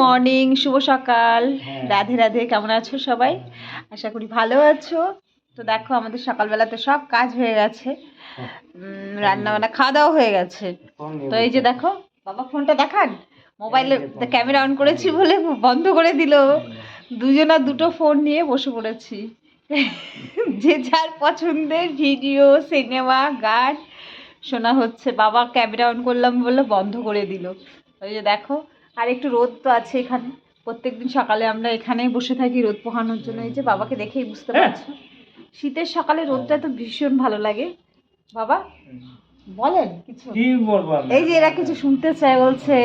Morning শুভ সকাল। হ্যাঁ। রাধে রাধে কেমন আছো সবাই? আশা করি ভালো আছো। তো দেখো আমাদের সকালবেলাতে সব কাজ হয়ে গেছে। রান্না বান্না খাওয়া দাওয়া হয়ে গেছে। তো এই যে দেখো বাবা ফোনটা দেখান। মোবাইলে ক্যামেরা অন করেছি বলে বন্ধ করে দিল। দুজনা দুটো ফোন নিয়ে বসে পড়েছি। যে যার পছন্দের ভিডিও সিনেমা গান শোনা হচ্ছে। বাবা ক্যামেরা অন করলাম বলে বন্ধ করে দিল। ওই যে দেখো আর একটু রোদ তো আছে এখানে। প্রত্যেকদিন সকালে আমরা এখানেই বসে থাকি রোদ পোহানোর জন্য। এই যে বাবাকে দেখেই বুঝতে পারছ। শীতের সকালে রোদটা তো ভীষণ ভালো লাগে। বাবা বলেন কিছু। কি বলব এই যে এরা কিছু শুনতে চায় বলছে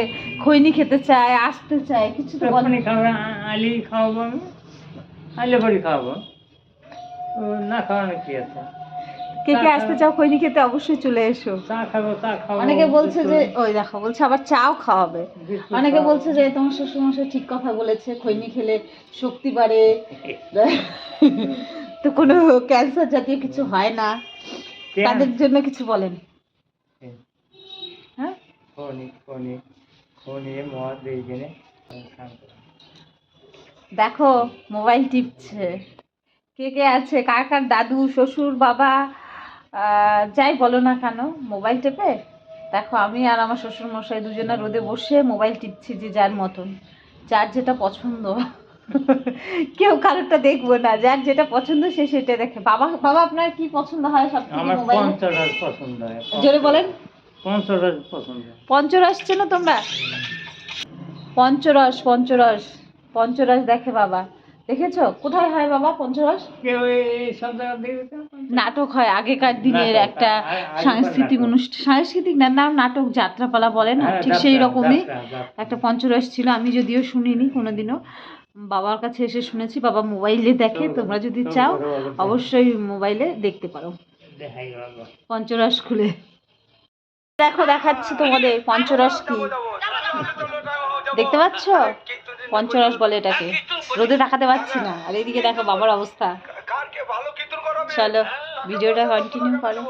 খৈনি খেতে চায় আসতে চায় কিছু তো বলেন খাবে আলি খাওয়াবো আমি। আলে পরে খাওয়াবো। না খাওয়ানো কি আছে? কে কে আসতে চাও খৈনি খেতে অবশ্যই চলে এসো। চা খাব চা খাব অনেকে বলছে যে ওই দেখো বলছে আবার চাও খাওয়াবে। অনেকে বলছে যে তোমার শ্বশুরমশাই ঠিক কথা বলেছে খৈনি খেলে শক্তি বাড়ে। তো কোনো ক্যান্সার জাতীয় কিছু হয় না। তাদের জন্য কিছু বলেন। হ্যাঁ? দেখো মোবাইল টিপছে। কে কে আছে? কার কার দাদু শ্বশুর বাবা? যাই বলো না কেন মোবাইল টেপে? দেখো আমি আর আমার শ্বশুর মশাই দুজনে রোদে বসে মোবাইল টিপছি যে যার মতন। যার যেটা পছন্দ। কেউ কারোরটা দেখব না যার যেটা পছন্দ সে সেটা দেখে। বাবা বাবা আপনার কি পছন্দ হয় সব মোবাইলে পছন্দ হয় জোরে বলেন। পঞ্চরস পছন্দ। পঞ্চরস চেনো তোমরা? পঞ্চরস পঞ্চরস পঞ্চরস দেখে বাবা। দেখেছ? কোথায় হয় বাবা পঞ্চরস? নাটক হয় আগেকার দিনের একটা সাংস্কৃতিক অনুষ্ঠান সাংস্কৃতিক না নাম নাটক যাত্রাপালা বলে না হ্যাঁ, ঠিক সেই রকমই। একটা পঞ্চরস ছিল। আমি যদিও শুনিনি কোনোদিনও। বাবার কাছে এসে শুনেছি বাবা মোবাইলে দেখে তোমরা যদি চাও। অবশ্যই। মোবাইলে দেখতে পারো। পঞ্চরস খুলে। দেখো দেখাচ্ছি তোমাদের পঞ্চরস কি। দেখতে পাচ্ছ? পঞ্চরস বলে এটাকে। রোদে দেখাতে পারছি না। আর এদিকে দেখো বাবার অবস্থা। চলো ভিডিওটা কন্টিনিউ করো।